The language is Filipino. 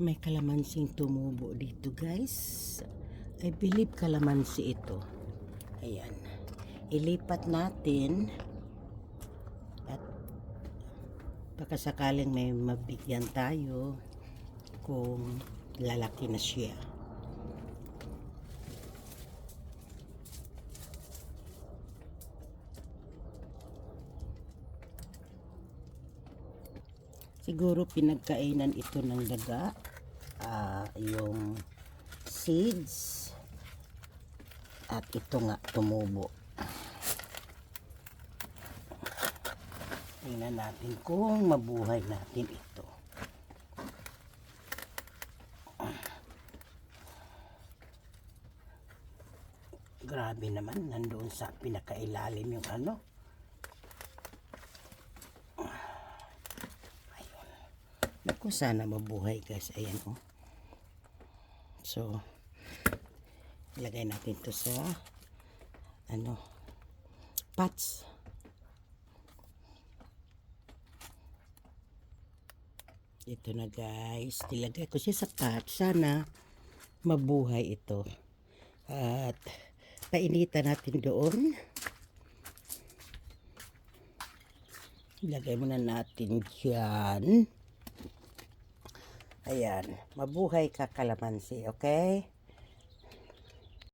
May kalamansing tumubo dito guys. I believe kalamansi ito. Ayan. Ilipat natin at baka sakaling may mabigyan tayo kung lalaki na siya. Siguro pinagkainan ito ng daga. ah, yung seeds. At ito nga tumubo. Tingnan natin kung mabuhay natin ito. Grabe naman, nandoon sa pinakailalim yung ano. Naku, sana mabuhay guys. Ayan oh. So, ilagay natin to sa ano, pots. Ito na guys. Nilagay ko siya sa pot. Sana mabuhay ito. At painitan natin doon. Ilagay muna natin dyan. Ayan. Mabuhay ka kalamansi. Okay?